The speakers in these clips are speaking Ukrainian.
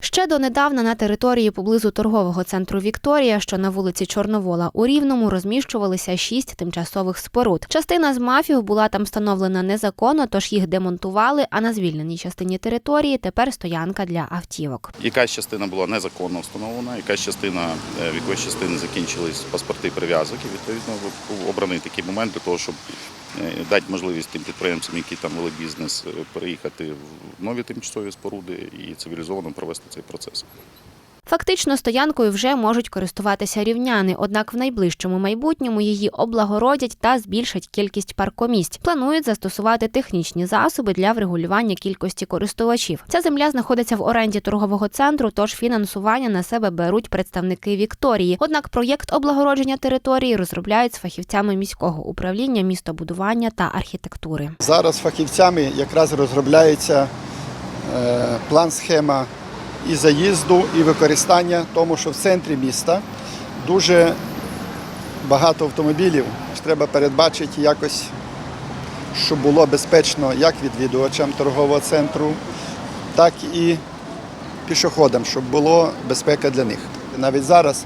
Ще донедавна на території поблизу торгового центру Вікторія, що на вулиці Чорновола у Рівному, розміщувалися шість тимчасових споруд. Частина з мафів була там встановлена незаконно, тож їх демонтували. А на звільненій частині території тепер стоянка для автівок. Якась частина була незаконно встановлена, якась частина е, в якоїсь частини закінчились паспорти прив'язок. І відповідно обраний такий момент для того, щоб дати можливість тим підприємцям, які там вели бізнес, е, переїхати в нові тимчасові споруди і цивілізовано провести цей процес. Фактично стоянкою вже можуть користуватися рівняни, однак в найближчому майбутньому її облагородять та збільшать кількість паркомісць. Планують застосувати технічні засоби для врегулювання кількості користувачів. Ця земля знаходиться в оренді торгового центру, тож фінансування на себе беруть представники Вікторії. Однак проєкт облагородження території розробляють з фахівцями міського управління містобудування та архітектури. Зараз фахівцями якраз розробляється е, план схема і заїзду, і використання, тому що в центрі міста дуже багато автомобілів. Треба передбачити якось, щоб було безпечно як відвідувачам торгового центру, так і пішоходам, щоб було безпека для них. Навіть зараз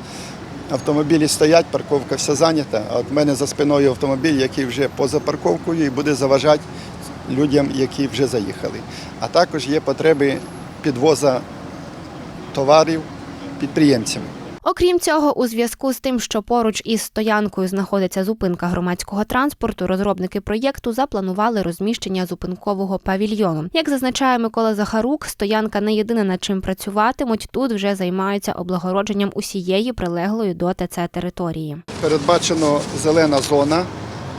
автомобілі стоять, парковка вся зайнята, а от в мене за спиною автомобіль, який вже поза парковкою і буде заважати людям, які вже заїхали. А також є потреби підвоза товарів підприємцями. Окрім цього, у зв'язку з тим, що поруч із стоянкою знаходиться зупинка громадського транспорту, розробники проєкту запланували розміщення зупинкового павільйону. Як зазначає Микола Захарук, стоянка не єдине над чим працюватимуть. Тут вже займаються облагородженням усієї прилеглої до ТЦ території. Передбачено зелена зона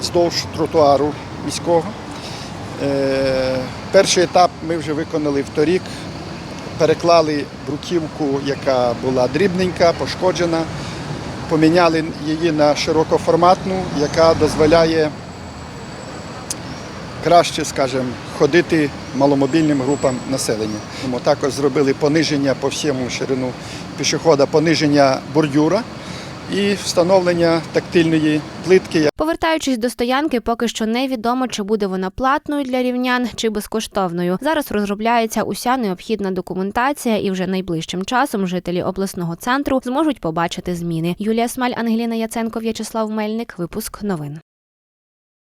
вздовж тротуару міського. Е, Перший етап ми вже виконали вторік. Переклали бруківку, яка була дрібненька, пошкоджена. Поміняли її на широкоформатну, яка дозволяє краще, скажімо, ходити маломобільним групам населення. Тому також зробили пониження по всьому ширину пішохода, пониження бордюра і встановлення тактильної плитки. Повертаючись до стоянки, поки що невідомо, чи буде вона платною для рівнян чи безкоштовною. Зараз розробляється уся необхідна документація, і вже найближчим часом жителі обласного центру зможуть побачити зміни. Юлія Смаль, Ангеліна Яценко, В'ячеслав Мельник. Випуск новин.